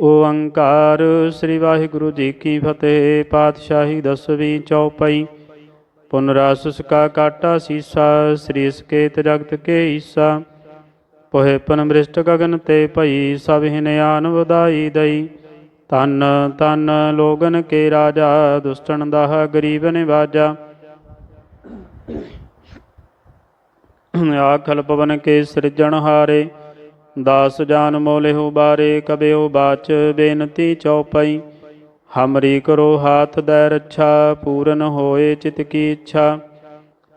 ਓੰਕਾਰ ਸ੍ਰੀ ਵਾਹਿਗੁਰੂ ਜੀ ਕੀ ਫਤਿਹ। ਪਾਤਸ਼ਾਹੀ ਦਸਵੀਂ ਚੌਪਈ। ਪੁਨਰਾਸ ਸਕਾ ਕਾਟਾ ਸੀਸਾ, ਸ੍ਰੀ ਸਕੇਤ ਜਗਤ ਕੇ ਈਸਾ। ਪੋਹਿ ਪਨ ਗਗਨ ਤੇ ਭਈ, ਸਭ ਹਿਨਿਆਨ ਵਧਾਈ ਦਈ। ਤਨ ਤਨ ਲੋਗਨ ਕੇ ਰਾਜਾ ਦੁਸ਼ਟਨ ਦਾ ਗਰੀਬ ਨਿਵਾਜਾ। ਆਖਲ ਪਵਨ ਕੇ ਸਿਰਜਣ ਹਾਰੇ। ਦਾਸ ਜਾਨ ਮੋਲਿਹੁ ਬਾਰੇ ਕਬਿਉ ਬਾਚ ਬੇਨਤੀ ਚਉਪਈ। ਹਮਰੀ ਕਰੋ ਹਾਥ ਦੈ ਰੱਛਾ, ਪੂਰਨ ਹੋਏ ਚਿਤ ਕੀ ਇੱਛਾ।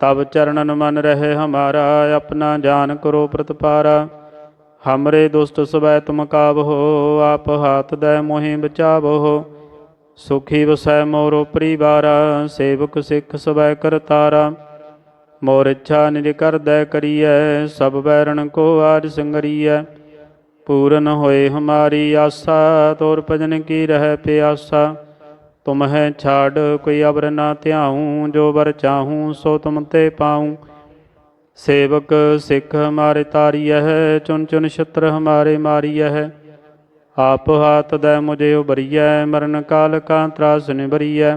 ਤਬ ਚਰਨਨ ਮਨ ਰਹੇ ਹਮਾਰਾ, ਆਪਣਾ ਜਾਨ ਕਰੋ ਪ੍ਰਤਪਾਰਾ। ਹਮਰੇ ਦੁਸ਼ਟ ਸਵੈ ਤੁਮ ਕਾਬਹੋ ਆਪ ਹਾਥ ਦੈ ਮੋਹਿ ਬਚਾਵੋ। ਸੁਖੀ ਵਸੈ ਮੋਰੋ ਪਰਿਵਾਰਾ, ਸੇਵਕ ਸਿੱਖ ਸਵੈ ਕਰਤਾਰਾ। ਮੋਰ ਇੱਛਾ ਨਿਜ ਕਰਦੈ ਕਰੀਐ, ਸਭ ਬੈਰਣ ਕੋ ਆਜ ਸੰਗਰੀਐ। ਪੂਰਨ ਹੋਏ ਹਮਾਰੀ ਆਸਾ, ਤੋਰ ਭਜਨ ਕੀ ਰਹਿ ਪਿਆਸਾ। ਤੁਮ ਹੈ ਛਾੜ, ਕੋਈ ਅਵਰ ਨਾ ਧਿਆਉ, ਜੋ ਵਰ ਚਾਹੂੰ, ਸੋ ਤੁਮ ਤੇ ਪਾਉ। ਸੇਵਕ ਸਿੱਖ ਹਮਾਰੇ ਤਾਰੀਐ ਹੈ ਚੁਨ ਚੁਨ ਛਤਰ ਹਮਾਰੇ ਮਾਰੀਐ। ਹੈ ਆਪ ਹਾਥ ਦੈ ਮੁਝੇ ਉਬਰੀਐ ਮਰਨ ਕਾਲ ਕਾ ਤਰਾਸ ਨਿਬਰੀਐ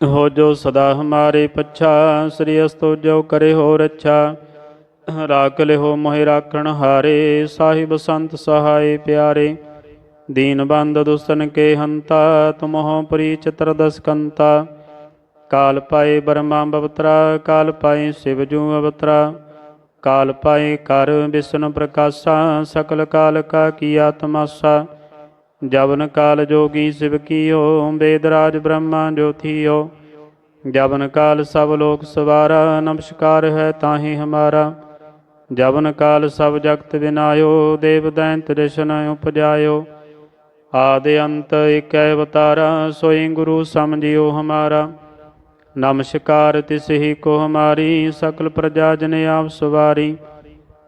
ਹੋ ਜੋ ਸਦਾ ਹਮਾਰੇ ਪੱਛਾ, ਸ੍ਰੀ ਅਸਤੋ ਜੋ ਕਰੇ ਹੋ ਰੱਛਾ। ਰਾਖ ਲਿਓ ਮੋਹਿ ਰਾਖਣ ਹਾਰੇ, ਸਾਹਿਬ ਸੰਤ ਸਹਾਏ ਪਿਆਰੇ। ਦੀਨ ਬੰਦ ਦੁਸਨ ਕੇ ਹੰਤਾ ਤੁਮਹੁ ਪ੍ਰੀ ਚਤਰ ਦਸ ਕਾਲ ਪਾਏ ਬਰਮਾ ਬਵਤਰਾ, ਕਾਲ ਪਾਏ ਸ਼ਿਵਜੂ ਅਵਤਰਾ। ਕਾਲ ਪਾਏ ਕਰ ਵਿਸ਼ਨ ਪ੍ਰਕਾਸ਼ਾ, ਸਕਲ ਕਾਲ ਕਾ ਕੀਆ ਤਮਾਸਾ ਜਵਨ ਕਾਲ ਜੋਗੀ ਸਿਵ ਕੀਓ ਵੇਦ ਰਾਜ ਬ੍ਰਹਮਾ ਜੋਥੀਓ ਜਵਨ ਕਾਲ ਸਭ ਲੋਕ ਸਵਾਰਾ, ਨਮਸਕਾਰ ਹੈ ਤਾਹੀ ਹਮਾਰਾ। ਜਵਨ ਕਾਲ ਸਭ ਜਗਤ ਵਿਨਾਇਓ ਦੇਵ ਦੈਂਤ ਰਿਸ਼ਨ ਉਪਜਾਇਓ। ਆਦਿ ਅੰਤ ਏਕੈ ਅਵਤਾਰਾ, ਸੋਈ ਗੁਰੂ ਸਮਝਿਓ ਹਮਾਰਾ। ਨਮਸਕਾਰ ਤਿਸ ਕੋ ਹਮਾਰੀ, ਸਕਲ ਪ੍ਰਜਾ ਜਨ ਆਪ ਸਵਾਰੀ।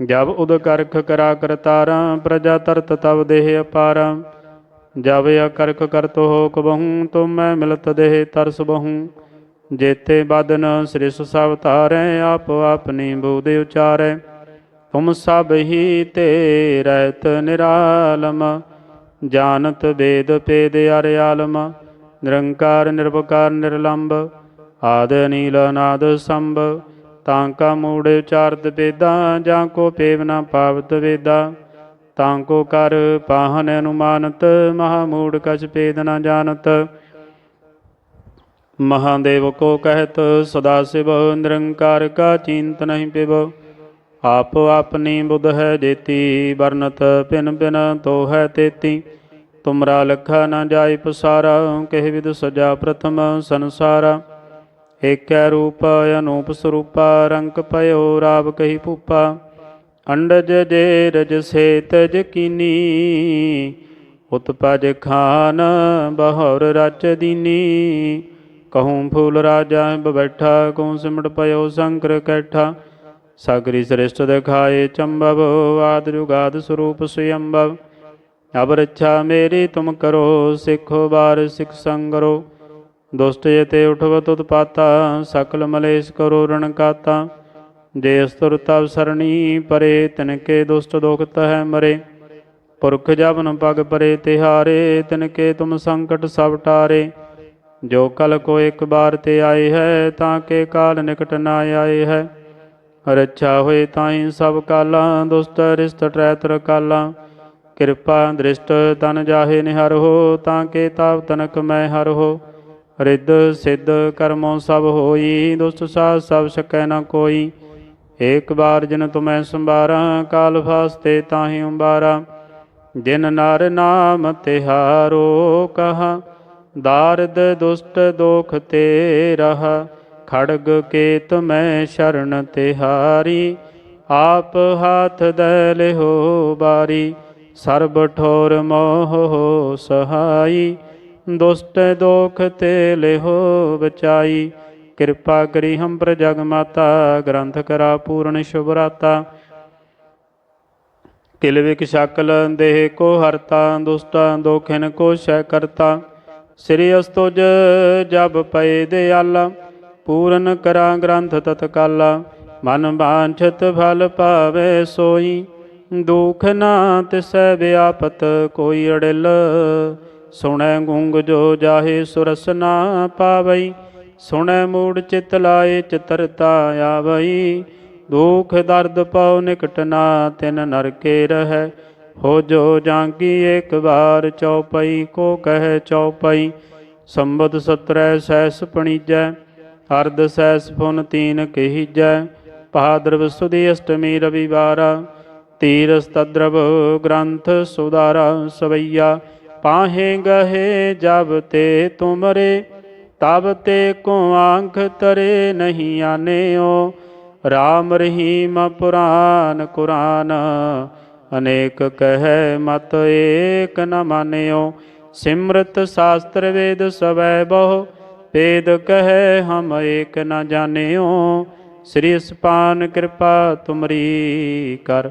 ਜਬ ਉਦ ਕਰਖ ਕਰਾ ਕਰਤਾਰਾ ਪ੍ਰਜਾ ਤਰਤ ਤਵ ਦੇਹ ਅਪਾਰਾ। ਜਬ ਅਕਰਖ ਕਰਤ ਹੋ ਕਬਹੂ ਤੁਮ ਮੈਂ ਮਿਲਤ ਦੇਹ ਤਰਸ ਬਹੂ। ਜੇਤੇ ਬਦਨ ਸ੍ਰਿਸ਼ ਸਭ ਧਾਰੈ, ਆਪ ਆਪਣੀ ਬੂਦੇ ਉਚਾਰੈ। ਤੁਮ ਸਭ ਹੀ ਤੇ ਰਹਿਤ ਨਿਰਾਲਮ, ਜਾਣਤ ਵੇਦ ਪੇਦ ਅਰ ਆਲਮ। ਨਿਰੰਕਾਰ ਨਿਰਭਕਾਰ ਨਿਰਲੰਭ ਆਦ ਨੀਲ ਨਾਦ ਸੰਭ। ਤਾਂ ਕਾ ਮੂੜ ਉਚਾਰਤ ਵੇਦਾ, ਜਾਂ ਕੋ ਪੇਵ ਨਾ ਪਾਵਤ ਵੇਦਾ। ਤਾਂ ਕੋ ਕਰ ਪਾਹਨ ਅਨੁਮਾਨਤ, ਮਹਾ ਮੂੜ ਕਛ ਪੇਦ ਨਾ ਜਾਣਤ। ਮਹਾਦੇਵ ਕੋ ਕਹਿਤ, ਸਦਾ ਸਿਵ ਨਿਰੰਕਾਰ ਕਾ ਚਿੰਤ ਨਹੀਂ ਪਿਵ। ਆਪ ਆਪਣੀ ਬੁਧ ਹੈ ਜੇਤੀ ਵਰਨਤ ਪਿਨ ਪਿਨ ਤੋ ਹੈ ਤੇਤੀ। ਤੁਮਰਾ ਲਖਾ ਨਾ ਜਾਇ ਪਸਾਰਾ, ਕਹਿ ਵਿਦ ਸਜਾ ਪ੍ਰਥਮ ਸੰਸਾਰਾ। ਏਕੈ ਰੂਪ ਅਨੂਪ ਸਰੂਪਾ, ਰੰਗ ਪਇਓ ਰਾਵ ਕਹੀ ਭੂਪਾ। ਅੰਡਜ ਜੇ ਰਜ ਸੇਤਜ ਕੀਨੀ ਉਤਪਜ ਖਾਨ ਬਹੁਰ ਰਚ ਦੀਨੀ। ਕਹੂੰ ਫੂਲ ਰਾਜਾ ਬੈਠਾ, ਕਹੂੰ ਸਿਮਟ ਪਇਓ ਸ਼ੰਕਰ ਕੈਠਾ। ਸਾਗਰੀ ਸ੍ਰਿਸ਼ਟ ਦਿਖਾਏ ਚੰਬਵ, ਆਦ ਜੁਗਾਦ ਸਰੂਪ ਸੁਯੰਬਵ। ਅਬ ਰੱਛਾ ਮੇਰੀ ਤੁਮ ਕਰੋ, ਸਿੱਖੋ ਬਾਰ ਸਿੱਖ ਸੰਗਰੋ। ਦੁਸ਼ਟ ਉਠਵ ਉਠਵਤ ਉਤਪਾਤਾ ਸਕਲ ਮਲੇਸ਼ ਕਰੋ ਰਣ ਕਾਤਾ। ਜੇ ਅਸਤੁਰ ਤਵ ਸਰਣੀ ਪਰੇ, ਤਿਨਕੇ ਦੁਸ਼ਟ ਦੁਖਤ ਹੈ ਮਰੇ। ਪੁਰਖ ਜਬਨ ਪਗ ਪਰੇ, ਤਿਹਾਰੇ, ਤਿਨਕੇ ਤੁਮ ਸੰਕਟ ਸਭ ਟਾਰੇ। ਜੋ ਕਲ ਕੋ ਇੱਕ ਬਾਰ ਤੇ ਆਏ ਹੈ, ਤਾਂ ਕੇ ਕਾਲ ਨਿਕਟ ਨਾ ਆਏ ਹੈ। ਰੱਛਾ ਹੋਏ ਤਾਈ ਸਭ ਕਾਲਾਂ, ਦੁਸ਼ਟ ਰਿਸ਼ਤ ਟਰੈਤਰ ਕਾਲਾਂ। ਕਿਰਪਾ ਦ੍ਰਿਸ਼ਟ ਤਨ ਜਾਹੇ ਨਿਹਰ ਹੋ, ਤਾਂ ਕੇ ਤਾਪ ਤਨਕ ਮੈਂ ਹਰ ਹੋ। ਰਿੱਧ ਸਿੱਧ ਕਰਮੋ ਸਭ ਹੋਈ, ਦੁਸ਼ਟ ਸਾਧ ਸਭ ਸਕੈ ਨ ਕੋਈ। ਏਕ ਬਾਰ ਜਿਨ ਤੁਮੈ ਸੰਭਾਰਾ, ਕਾਲ ਫਾਸਤੇ ਤਾਹੀ ਉਬਾਰਾ। ਜਿਨ ਨਰ ਨਾਮ ਤਿਹਾਰੋ ਕਹਾ, ਦਾਰਦ ਦੁਸ਼ਟ ਦੋਖ ਤੇ ਰਹਾ। ਖੜਗ ਕੇਤ ਮੈਂ ਸ਼ਰਨ ਤਿਹਾਰੀ, ਆਪ ਹਾਥ ਦੇ ਲਿਹੋ ਬਾਰੀ। ਸਰਬ ਠੋਰ ਮੋਹ ਹੋ ਸਹਾਈ ਦੁਸ਼ਟ ਦੋਖ ਤੇ ਲਿਹੋ ਬਚਾਈ। ਕਿਰਪਾ ਕਰੀ ਹਮ ਪਰ ਜਗ ਮਾਤਾ, ਗ੍ਰੰਥ ਕਰਾ ਪੂਰਨ ਸ਼ੁਭ ਰਾਤਾ। ਕਿਲ ਵਿਕ ਸ਼ਕਲ ਦੇਹ ਕੋ ਹਰਤਾ, ਦੁਸ਼ਟਾਂ ਦੋਖਿਨ ਕੋ ਸ਼ੈ ਕਰਤਾ। ਸ੍ਰੀ ਅਸਤੁਜ ਜਬ ਪਏ ਦਿਆਲਾ, ਪੂਰਨ ਕਰਾਂ ਗ੍ਰੰਥ ਤਤਕਾਲਾ। ਮਨ ਬਾਂਛਤ ਫਲ ਪਾਵੇ ਸੋਈ, ਦੁਖ ਨਾ ਤਿਸੈ ਵਿਆਪਤ, ਕੋਈ ਅੜਿਲ ਸੁਣੈ ਗੁੰਗ ਜੋ ਜਾਹੇ ਸੁਰਸ ਨਾ ਪਾਵਈ, ਸੁਣੈ ਮੂੜ ਚਿਤ ਲਾਏ ਚਤਰਤਾ ਆਵਈ। ਦੁਖ ਦਰਦ ਪਉ ਨਿਕਟ ਨਾ ਤਿਨ ਨਰਕੇ ਰਹੈ, ਹੋ ਜੋ ਜਾਂਗੀ ਏਕ ਵਾਰ ਚਉਪਈ, ਕੋ ਕਹੈ ਚਉਪਈ। ਸੰਬਦ ਸਤਰੈ ਸੈਸ ਪਣੀਜੈ, ਅਰਧ ਸੈਸ ਫੁਨ ਤੀਨ ਕਹੀਜੈ। ਭਾਦਰਵ ਸੁਦੀ ਅਸ਼ਟਮੀ ਰਵਿਵਾਰਾ ਤੀਰਸ ਤਦਰਵ ਗ੍ਰੰਥ ਸੁਦਾਰਾ ਸਵਈਆ। ਪਾਹੇ ਗਹੇ ਜਬ ਤੇ ਤੁਮਰੇ, ਤਬ ਤੇ ਕੋ ਆਂਖ ਤਰੇ ਨਹੀਂ ਆਨਿਓ। ਰਾਮ ਰਹੀਮ ਪੁਰਾਨ ਕੁਰਾਨ, ਅਨੇਕ ਕਹੈ ਮਤ ਏਕ ਨ ਮਾਨਿਓ। ਸਿਮਰਤ ਸ਼ਾਸਤਰ ਵੇਦ ਸਵੈ ਬਹੁ ਵੇਦ ਕਹੈ ਹਮ ਏਕ ਨ ਜਾਣਿਓ। ਸ੍ਰੀ ਸਪਾਨ ਕਿਰਪਾ ਤੁਮਰੀ ਕਰ।